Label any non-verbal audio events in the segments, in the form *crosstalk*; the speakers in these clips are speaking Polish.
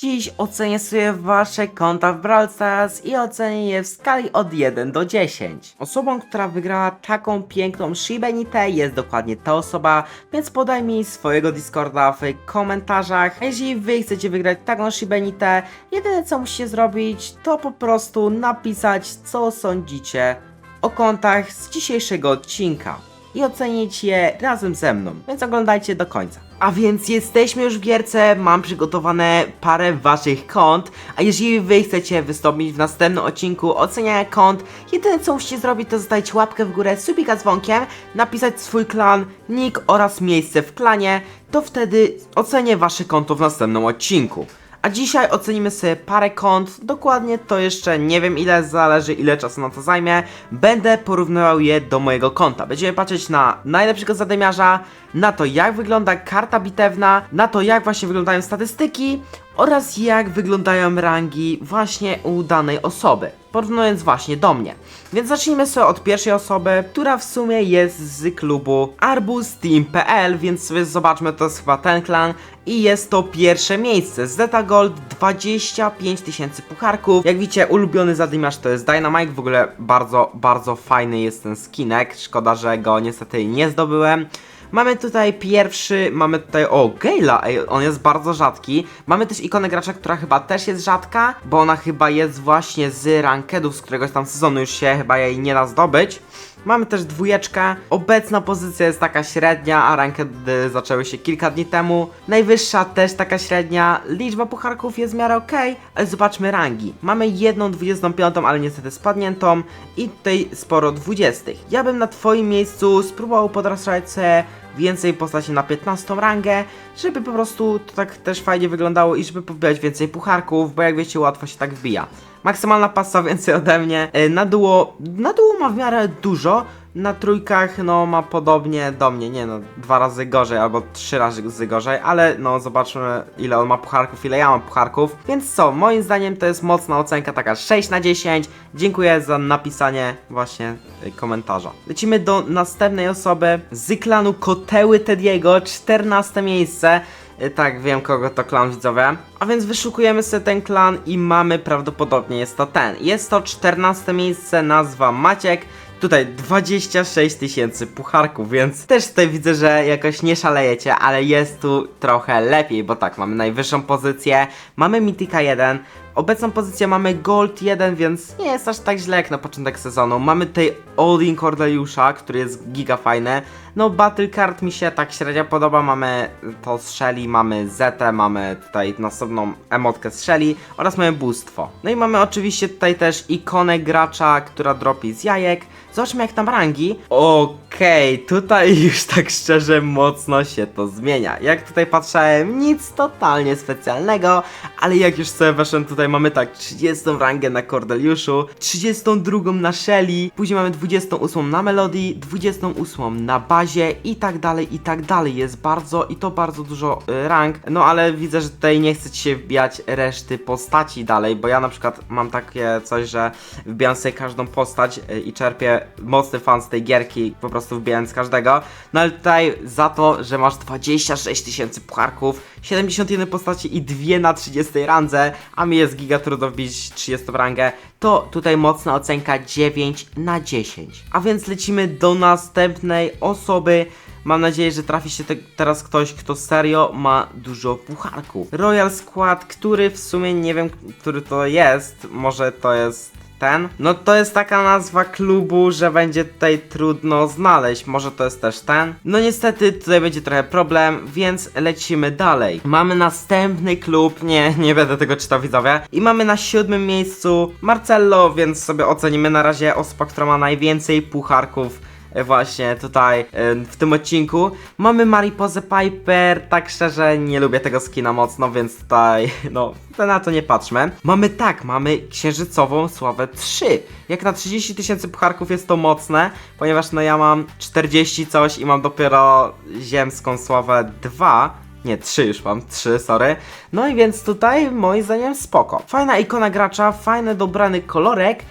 Dziś ocenię sobie wasze konta w Brawl Stars i ocenię je w skali od 1 do 10. Osobą, która wygrała taką piękną Shibenite jest dokładnie ta osoba, więc podaj mi swojego Discorda w komentarzach. A jeżeli wy chcecie wygrać taką Shibenite, jedyne co musicie zrobić to po prostu napisać co sądzicie o kontach z dzisiejszego odcinka i ocenić je razem ze mną, więc oglądajcie do końca. A więc jesteśmy już w gierce, mam przygotowane parę waszych kont, a jeżeli wy chcecie wystąpić w następnym odcinku oceniania kont, jedyne co musicie zrobić to zostawić łapkę w górę, subika dzwonkiem, napisać swój klan, nick oraz miejsce w klanie, to wtedy ocenię wasze konto w następnym odcinku. A dzisiaj ocenimy sobie parę kont, dokładnie to jeszcze nie wiem ile, zależy ile czasu na to zajmie. Będę porównywał je do mojego konta. Będziemy patrzeć na najlepszego zadymiarza, na to jak wygląda karta bitewna, na to jak właśnie wyglądają statystyki oraz jak wyglądają rangi właśnie u danej osoby. Porównując właśnie do mnie. Więc zacznijmy sobie od pierwszej osoby, która w sumie jest z klubu arbuzteam.pl, więc sobie zobaczmy, to jest chyba ten klan i jest to pierwsze miejsce. Zeta Gold 25 tysięcy pucharków. Jak widzicie, ulubiony zadymiarz to jest Dynamite. W ogóle bardzo, bardzo fajny jest ten skinek. Szkoda, że go niestety nie zdobyłem. Mamy tutaj pierwszy, mamy tutaj, o, Gale'a, ej, on jest bardzo rzadki. Mamy też ikonę gracza, która chyba też jest rzadka, bo ona chyba jest właśnie z rankedów z któregoś tam sezonu, już się chyba jej nie da zdobyć. Mamy też dwójeczkę. Obecna pozycja jest taka średnia, a rankedy zaczęły się kilka dni temu. Najwyższa też taka średnia. Liczba pucharków jest w miarę ok, ale zobaczmy rangi. Mamy jedną 25, ale niestety spadniętą i tutaj sporo 20. Ja bym na twoim miejscu spróbował podrasować sobie więcej postaci na 15 rangę, żeby po prostu to tak też fajnie wyglądało i żeby pobijać więcej pucharków, bo jak wiecie łatwo się tak wbija. Maksymalna pasa więcej ode mnie. E, Na duo, na duo ma w miarę dużo, na trójkach no ma podobnie do mnie, nie no, dwa razy gorzej albo trzy razy gorzej, ale no zobaczmy ile on ma pucharków, ile ja mam pucharków. Więc co, moim zdaniem to jest mocna ocenka, taka 6 na 10. Dziękuję za napisanie właśnie y, komentarza. Lecimy do następnej osoby z klanu Koteły Tediego, 14 miejsce. Y, Tak, wiem kogo to klan widzowie. A więc wyszukujemy sobie ten klan i mamy prawdopodobnie jest to ten. Jest to 14 miejsce, nazwa Maciek. Tutaj 26 tysięcy pucharków, więc też tutaj widzę, że jakoś nie szalejecie, ale jest tu trochę lepiej, bo tak, mamy najwyższą pozycję, mamy Mythica 1, obecną pozycję mamy Gold 1, więc nie jest aż tak źle jak na początek sezonu. Mamy tutaj Odin Cordeliusza, który jest giga fajny. No Battle Card mi się tak średnio podoba, mamy to z Shelly, mamy Zetę, mamy tutaj następną emotkę z Shelly oraz mamy bóstwo. No i mamy oczywiście tutaj też ikonę gracza, która dropi z jajek. Zobaczmy jak tam rangi. Okej, tutaj *laughs* już tak szczerze mocno się to zmienia. Jak tutaj patrzałem, nic totalnie specjalnego, ale jak już sobie weszłem tutaj mamy tak 30 rangę na Cordeliuszu, 32 na Shelly, później mamy 28 na Melody, 28 na bazie i tak dalej, i tak dalej. Jest bardzo i to bardzo dużo y, rank, no ale widzę, że tutaj nie chcecie się wbijać reszty postaci dalej, bo ja na przykład mam takie coś, że wbijam sobie każdą postać y, i czerpię mocny fan z tej gierki, po prostu wbijając każdego. No ale tutaj za to, że masz 26 tysięcy pucharków, 71 postaci i 2 na 30 randze, a mi jest giga trudno wbić 30 rangę, to tutaj mocna ocenka 9 na 10. A więc lecimy do następnej osoby. Mam nadzieję, że trafi się te, teraz ktoś, kto serio ma dużo pucharków. Royal Squad, który w sumie nie wiem, który to jest. Może to jest ten? No to jest taka nazwa klubu, że będzie tutaj trudno znaleźć. Może to jest też ten? No niestety tutaj będzie trochę problem, więc lecimy dalej. Mamy następny klub, nie, nie będę tego czytał widzowie. I mamy na siódmym miejscu Marcello, więc sobie ocenimy na razie osoba, która ma najwięcej pucharków właśnie tutaj e, w tym odcinku. Mamy Mariposę Piper, tak szczerze nie lubię tego skina mocno, więc tutaj *laughs* no na to nie patrzmy. Mamy tak, mamy księżycową sławę 3. Jak na 30 tysięcy pucharków jest to mocne, ponieważ no ja mam 40 coś i mam dopiero ziemską sławę 2. Nie, 3 już mam, 3, sorry. No i więc tutaj moim zdaniem spoko. Fajna ikona gracza, fajny dobrany kolorek.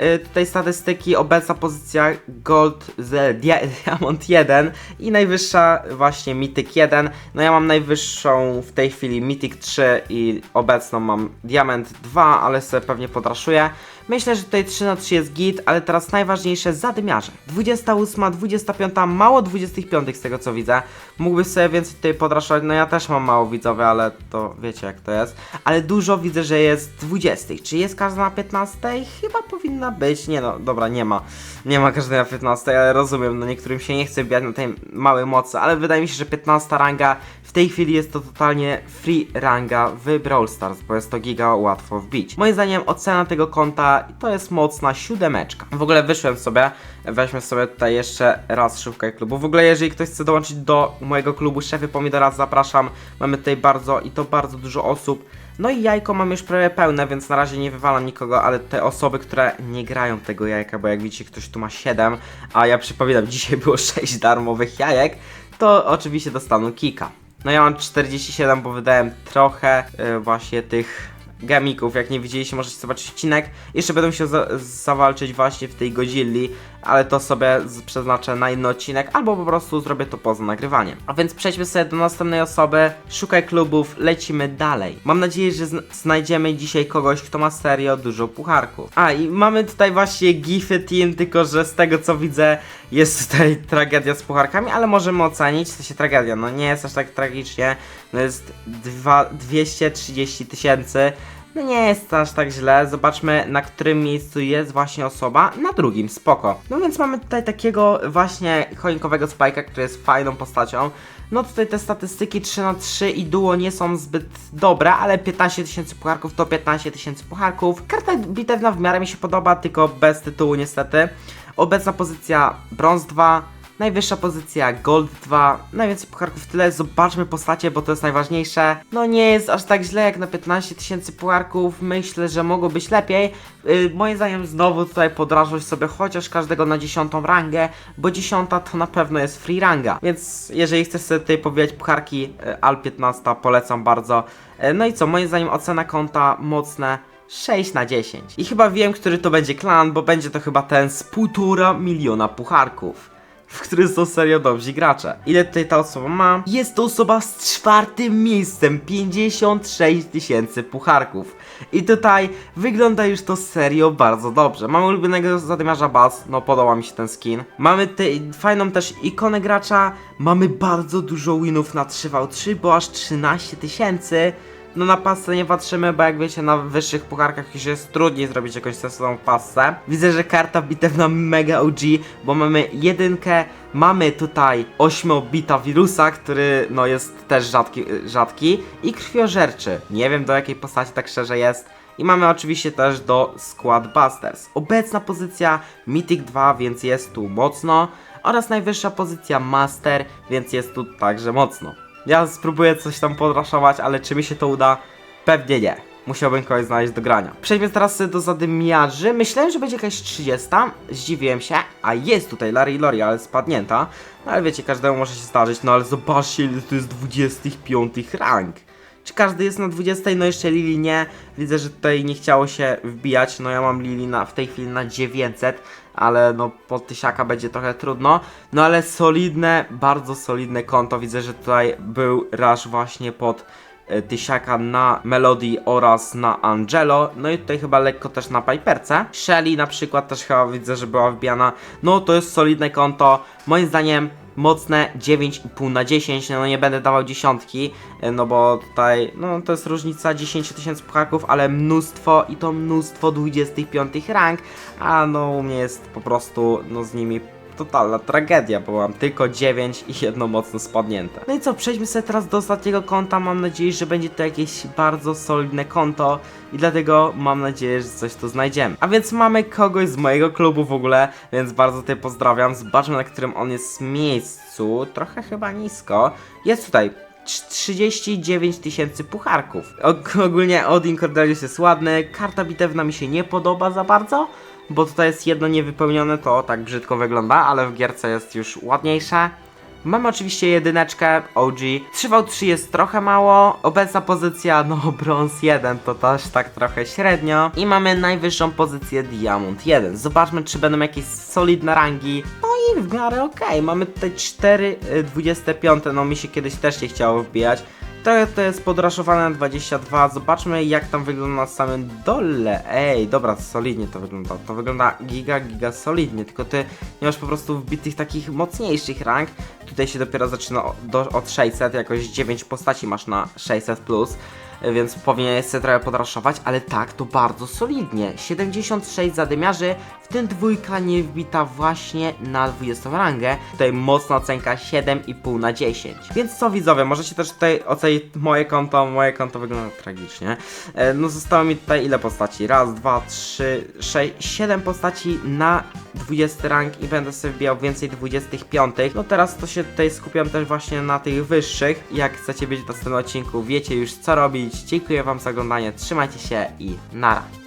Y, tutaj statystyki, obecna pozycja Gold z dia *laughs* Diamond 1 i najwyższa właśnie Mythic 1. No ja mam najwyższą w tej chwili Mythic 3 i obecną mam Diamond 2, ale sobie pewnie podraszuję. Myślę, że tutaj 3 na 3 jest git, ale teraz najważniejsze zadymiarze. 28, 25, mało 25 z tego co widzę. Mógłbyś sobie więcej tutaj podraszować, no ja też mam mało widzowie, ale to wiecie jak to jest. Ale dużo widzę, że jest 20. Czy jest każda na 15? Chyba powinna być. Nie no, dobra, nie ma. Nie ma każdej na 15, ale rozumiem, no niektórym się nie chce bijać na tej małej mocy, ale wydaje mi się, że 15 ranga tej chwili jest to totalnie free ranga w Brawl Stars, bo jest to giga łatwo wbić. Moim zdaniem ocena tego konta to jest mocna siódemeczka. W ogóle wyszłem sobie, weźmy sobie tutaj jeszcze raz szybkę klubu. W ogóle jeżeli ktoś chce dołączyć do mojego klubu Szefy Pomidora, zapraszam. Mamy tutaj bardzo i to bardzo dużo osób. No i jajko mam już prawie pełne, więc na razie nie wywalam nikogo, ale te osoby, które nie grają tego jajka, bo jak widzicie ktoś tu ma 7, a ja przypominam, *laughs* dzisiaj było 6 darmowych jajek, to oczywiście dostaną kika. No ja mam 47, bo wydałem trochę y, właśnie tych gamików. Jak nie widzieliście, możecie zobaczyć odcinek. Jeszcze będę musiał za zawalczyć właśnie w tej Godzilli, ale to sobie przeznaczę na inny odcinek, albo po prostu zrobię to poza nagrywaniem. A więc przejdźmy sobie do następnej osoby. Szukaj klubów, lecimy dalej. Mam nadzieję, że zn znajdziemy dzisiaj kogoś, kto ma serio dużo pucharków. A i mamy tutaj właśnie Gify Team, tylko że z tego co widzę, jest tutaj *laughs* tragedia z pucharkami, ale możemy ocenić, w sensie tragedia, no nie jest aż tak tragicznie, no jest dwa, 230 tysięcy. No nie jest aż tak źle. Zobaczmy na którym miejscu jest właśnie osoba. Na drugim, spoko. No więc mamy tutaj takiego właśnie choinkowego spajka, który jest fajną postacią. No tutaj te statystyki 3 na 3 i duo nie są zbyt dobre, ale 15 tysięcy pucharków to 15 tysięcy pucharków. Karta bitewna w miarę mi się podoba, tylko bez tytułu niestety. Obecna pozycja brąz 2, Najwyższa pozycja Gold 2, najwięcej pucharków tyle, zobaczmy postacie, bo to jest najważniejsze. No nie jest aż tak źle jak na 15 tysięcy pucharków, myślę, że mogło być lepiej. Yy, moim zdaniem znowu tutaj podrażać sobie chociaż każdego na 10 rangę, bo 10 to na pewno jest free ranga. Więc jeżeli chcesz sobie tutaj pobijać pucharki, yy, Al 15 polecam bardzo. Yy, no i co, moim zdaniem ocena konta mocne. 6 na 10. I chyba wiem, który to będzie klan, bo będzie to chyba ten z półtora miliona pucharków w którym są serio dobrzy gracze. Ile tutaj ta osoba ma? Jest to osoba z czwartym miejscem, 56 tysięcy pucharków. I tutaj wygląda już to serio bardzo dobrze. Mamy ulubionego zadymiarza Buzz, no podoba mi się ten skin. Mamy te, fajną też ikonę gracza, mamy bardzo dużo winów na 3v3, bo aż 13 tysięcy. No na pasce nie patrzymy, bo jak wiecie, na wyższych pucharkach już jest trudniej zrobić jakąś sensowną pasę. Widzę, że karta bitewna mega OG, bo mamy jedynkę, mamy tutaj 8-bita wirusa, który no jest też rzadki, rzadki i krwiożerczy. Nie wiem do jakiej postaci tak szczerze jest. I mamy oczywiście też do Squad Busters. Obecna pozycja Mythic 2, więc jest tu mocno. Oraz najwyższa pozycja Master, więc jest tu także mocno. Ja spróbuję coś tam podraszować, ale czy mi się to uda? Pewnie nie. Musiałbym kogoś znaleźć do grania. Przejdźmy teraz do zadymiarzy. Myślałem, że będzie jakaś 30. Zdziwiłem się. A jest tutaj Larry Lori, ale spadnięta. No ale wiecie, każdemu może się zdarzyć. No ale zobaczcie, ile to jest 25 rank. Czy każdy jest na 20? No jeszcze Lili nie. Widzę, że tutaj nie chciało się wbijać. No ja mam Lili na, w tej chwili na 900, ale no pod tysiaka będzie trochę trudno. No ale solidne, bardzo solidne konto. Widzę, że tutaj był rush właśnie pod tysiaka na Melody oraz na Angelo. No i tutaj chyba lekko też na Piperce. Shelly na przykład też chyba widzę, że była wbijana. No to jest solidne konto. Moim zdaniem mocne 9,5 na 10, no nie będę dawał dziesiątki, e, no bo tutaj, no to jest różnica 10 tysięcy pucharków, ale mnóstwo i to mnóstwo 25 rank, a no u mnie jest po prostu, no z nimi totalna tragedia, bo mam tylko 9 i jedno mocno spadnięte. No i co, przejdźmy sobie teraz do ostatniego konta, mam nadzieję, że będzie to jakieś bardzo solidne konto i dlatego mam nadzieję, że coś tu znajdziemy. A więc mamy kogoś z mojego klubu w ogóle, więc bardzo tutaj pozdrawiam, zobaczmy na którym on jest miejscu, trochę chyba nisko, jest tutaj 39 tysięcy pucharków. Og ogólnie Odin Cordelius jest ładny, karta bitewna mi się nie podoba za bardzo, bo tutaj jest jedno niewypełnione, to tak brzydko wygląda, ale w gierce jest już ładniejsze. Mamy oczywiście jedyneczkę OG. 3v3 jest trochę mało. Obecna pozycja, no *laughs* brąz 1 to też tak trochę średnio. I mamy najwyższą pozycję Diamond 1. Zobaczmy, czy będą jakieś solidne rangi. No i w miarę okej. Mamy tutaj 4 y, 25. No mi się kiedyś też nie chciało wbijać. To jest podraszowane na 22. Zobaczmy jak tam wygląda na samym dole. Ej, dobra, solidnie to wygląda. To wygląda giga, giga solidnie. Tylko ty nie masz po prostu wbitych takich mocniejszych rank. Tutaj się dopiero zaczyna od 600. Jakoś 9 postaci masz na 600 plus. Więc powinien się trochę podraszować, ale tak, to bardzo solidnie. 76 zadymiarzy, w tym dwójka nie wbita właśnie na 20 rangę. Tutaj mocna ocenka 7,5 na 10. Więc co widzowie, możecie też tutaj ocenić moje konto. Moje konto wygląda tragicznie. E, No zostało mi tutaj ile postaci? Raz, dwa, trzy, sześć, siedem postaci na 20 rank i będę sobie wbijał więcej 25. No teraz to się tutaj skupiam też właśnie na tych wyższych. Jak chcecie być w następnym odcinku, wiecie już co robić. Dziękuję wam za oglądanie, trzymajcie się i nara.